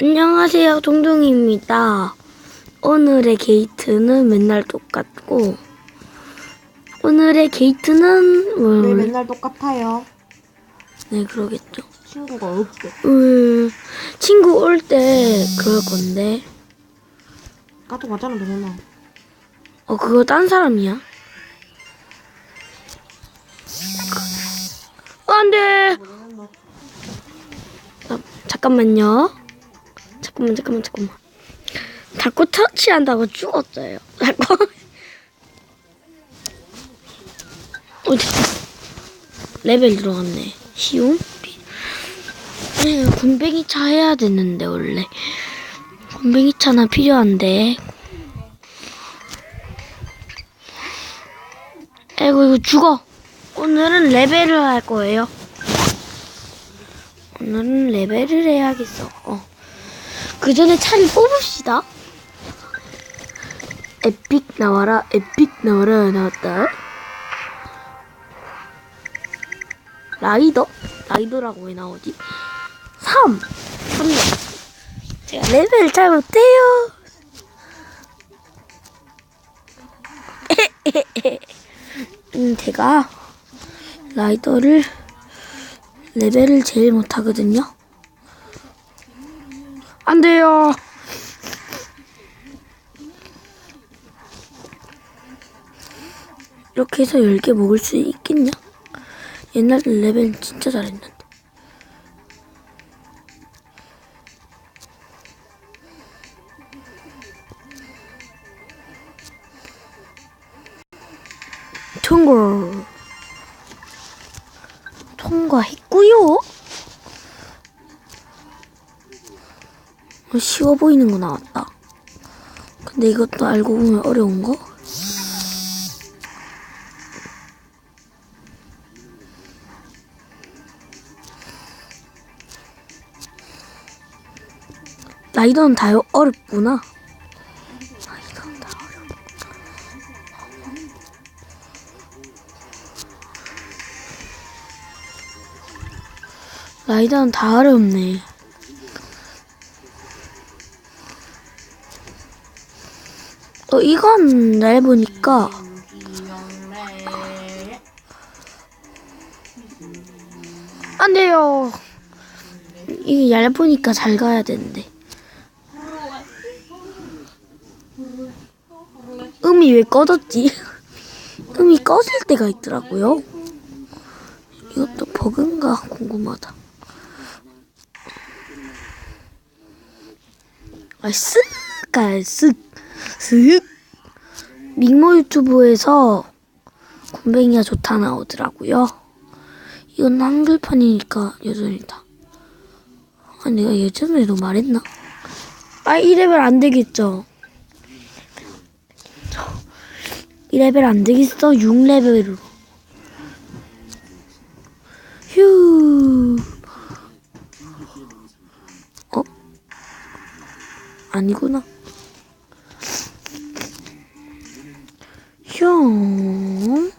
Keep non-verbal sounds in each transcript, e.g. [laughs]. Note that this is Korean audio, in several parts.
안녕하세요, 동동입니다. 오늘의 게이트는 맨날 똑같고, 오늘의 게이트는, 뭐, 네, 맨날 똑같아요. 네, 그러겠죠. 친구가 없어. 음, 친구 올 때 그럴 건데, 까톡 왔잖아, 너나. 어, 그거 딴 사람이야? 어, 안 돼! 아, 잠깐만요. 잠깐만, 잠깐만, 잠깐만. 자꾸 터치한다고 죽었어요. 자꾸. 어디? 레벨 들어갔네. 쉬움? 네, 군뱅이 차 해야 되는데, 원래. 군뱅이 차나 필요한데. 아이고, 이거 죽어. 오늘은 레벨을 할 거예요. 오늘은 레벨을 해야겠어. 어. 그 전에 차를 뽑읍시다. 에픽 나와라, 에픽 나와라, 나왔다. 라이더? 라이더라고 왜 나오지? 3! 3명. 제가 레벨을 잘 못해요. [laughs] 음, 제가 라이더를 레벨을 제일 못하거든요. 안 돼요. 이렇게 해서 10개 먹을 수 있겠냐? 옛날 레벨 진짜 잘했는데. 쉬워 보이는 거 나왔다. 근데 이것도 알고 보면 어려운 거? 라이더는 다 어렵구나. 라이더는 다 어려워. 라이더는 다 어렵네. 어, 이건 얇으니까, 안 돼요. 이게 얇으니까 잘 가야 되는데. 음이 왜 꺼졌지? [laughs] 음이 꺼질 때가 있더라고요. 이것도 버그인가 궁금하다. 아, 쓱! 갈 쓱! 쓱! 믹모 유튜브에서 곰뱅이가 좋다 나오더라고요. 이건 한글판이니까 여전이다. 아, 내가 예전에도 말했나? 아, 이 레벨 안 되겠죠? 이 레벨 안 되겠어? 6레벨으로. 휴. 어? 아니구나. 형.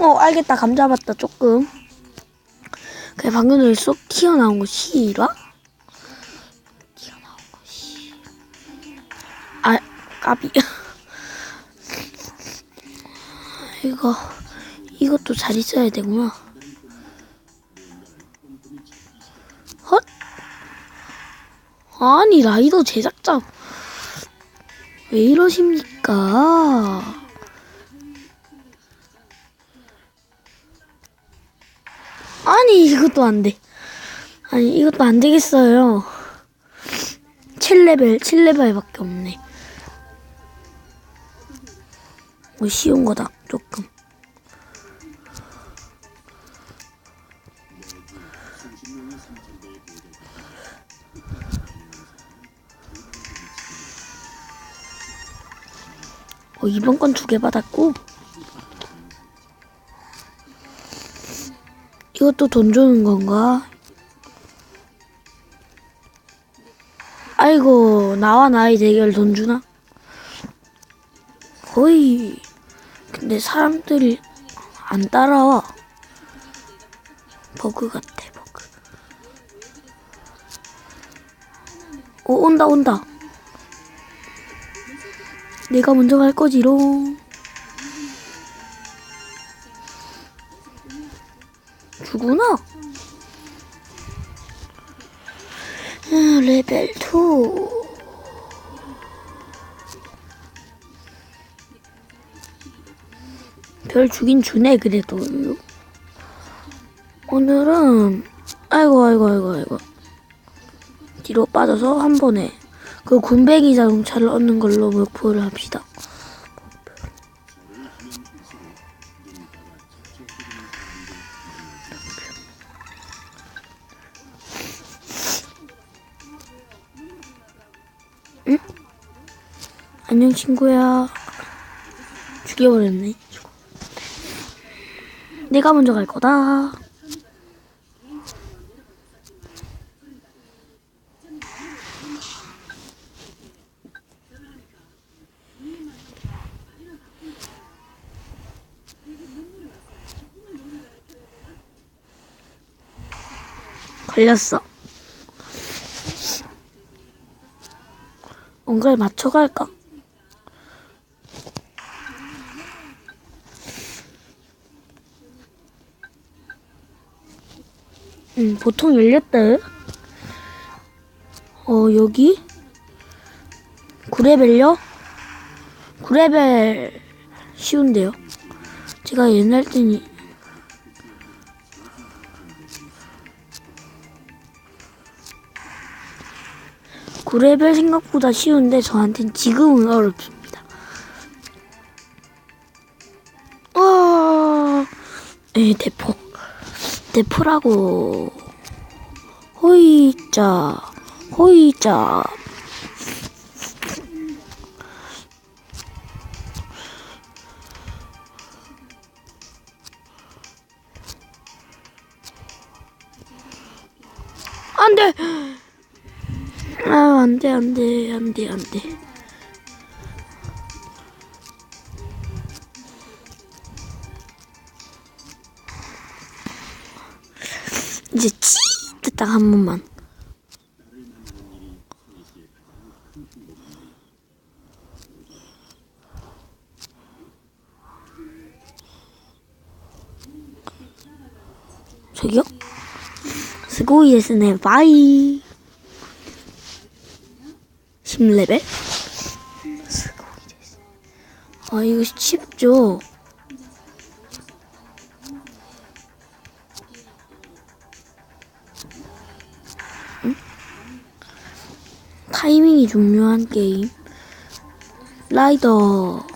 어, 알겠다. 감 잡았다, 조금. 그래, 방금 전에 쏙 튀어나온 거 싫어? 튀어나온 거 싫어. 아, 까비. [laughs] 이거, 이것도 잘 있어야 되구나. 헛? 아니, 라이더 제작자. 왜 이러십니까? 아니 이것도 안 돼. 아니 이것도 안 되겠어요. 7레벨 7레벨밖에 없네. 뭐 쉬운 거다 조금. 어, 이번 건 두 개 받았고 이것도 돈 주는 건가? 아이고 나와 나의 대결 돈 주나? 거의 근데 사람들이 안 따라와. 버그 같아 버그. 오 온다 온다. 내가 먼저 갈 거지롱. 주구나? 음, 레벨 2 별 주긴 주네 그래도 오늘은 아이고 아이고 아이고 아이고 뒤로 빠져서 한 번에 그 군뱅이 자동차를 얻는 걸로 목표를 합시다. 응? 안녕 친구야. 죽여버렸네. 내가 먼저 갈 거다. 걸렸어. 뭔가를 맞춰갈까? 음, 보통 열렸대. 어, 여기? 9레벨요? 9레벨 쉬운데요. 제가 옛날 때니 9레벨 생각보다 쉬운데 저한텐 지금은 어렵습니다. 와, 에 대포, 대포라고. 호이자, 호이자. 안 돼! 아, 안 돼, 안 돼, 안 돼, 안 돼. 됐다, 한 번만. 저기요? 스고이에스네, 바이. 10레벨? 아 이거 쉽죠? 타이밍이 중요한 게임 라이더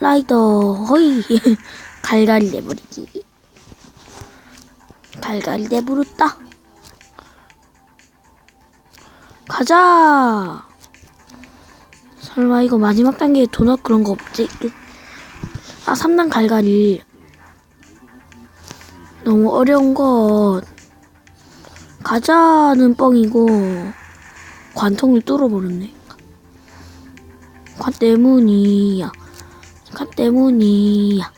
라이더 허이 [laughs] 갈갈이 내버리기 갈갈이 내버렸다 가자. 설마 이거 마지막 단계에 도넛 그런 거 없지? 그- 아, 3단 갈갈이. 너무 어려운 것. 가자는 뻥이고, 관통을 뚫어버렸네. 관 때문이야. 관 때문이야.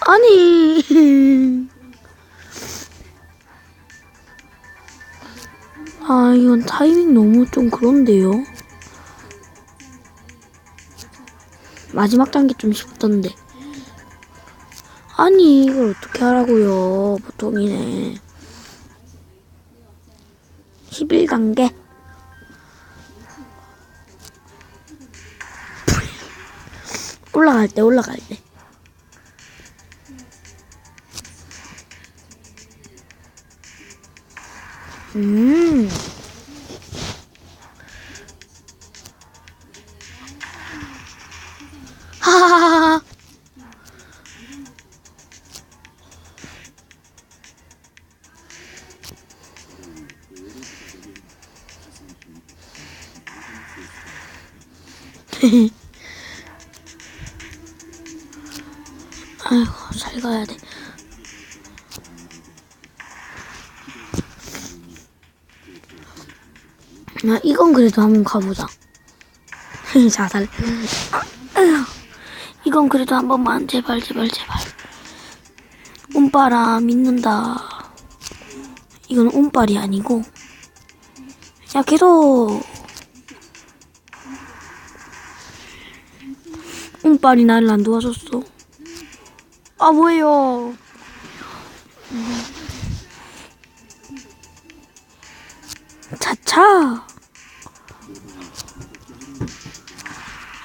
아니. [laughs] 아, 이건 타이밍 너무 좀 그런데요. 마지막 단계 좀 쉽던데. 아니, 이걸 어떻게 하라고요. 보통이네. 11단계. 올라갈 때, 올라갈 때. 음. [laughs] 아이고 잘 가야 돼. 아, 이건 그래도 한번 가보자. [laughs] 자살. 이건 그래도 한 번만 제발 제발 제발. 운빨아 믿는다. 이건 운빨이 아니고 야 계속 운빨이 나를 안 도와줬어. 아 뭐예요? 차차.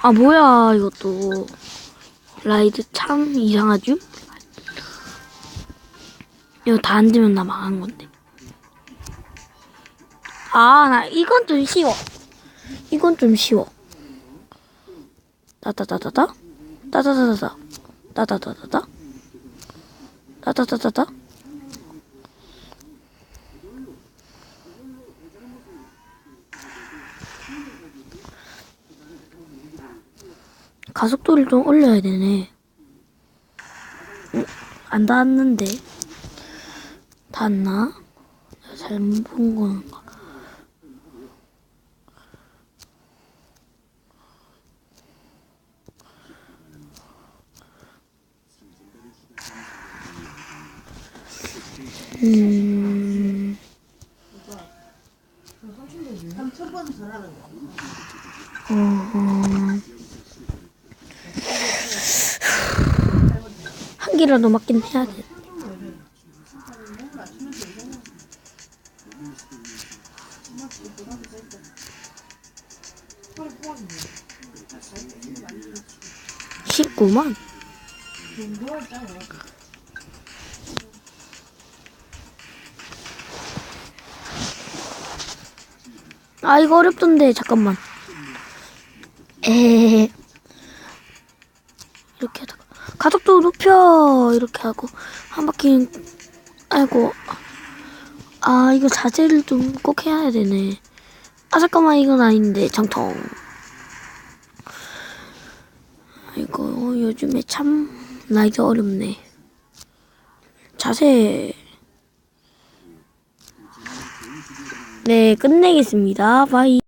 아 뭐야 이것도 라이드 참 이상하죠? 이거 다안 되면 나 망한 건데. 아 나 이건 좀 쉬워. 이건 좀 쉬워. 따다다다다 따다다다다 따다다다다 따다다다다 가속도를 좀 올려야 되네. 응, 안 닿았는데. 닿았나? 잘못 본건 음. 어, 한 개라도 맞긴 해야 돼. 쉽구만. 아 이거 어렵던데 잠깐만. 에 이렇게 하다가 가속도 높여 이렇게 하고 한 바퀴 아이고 아 이거 자제를 좀 꼭 해야 되네. 아 잠깐만 이건 아닌데 정통. 이거 요즘에 참 라이드 어렵네. 자세. 네 끝내겠습니다. 바이.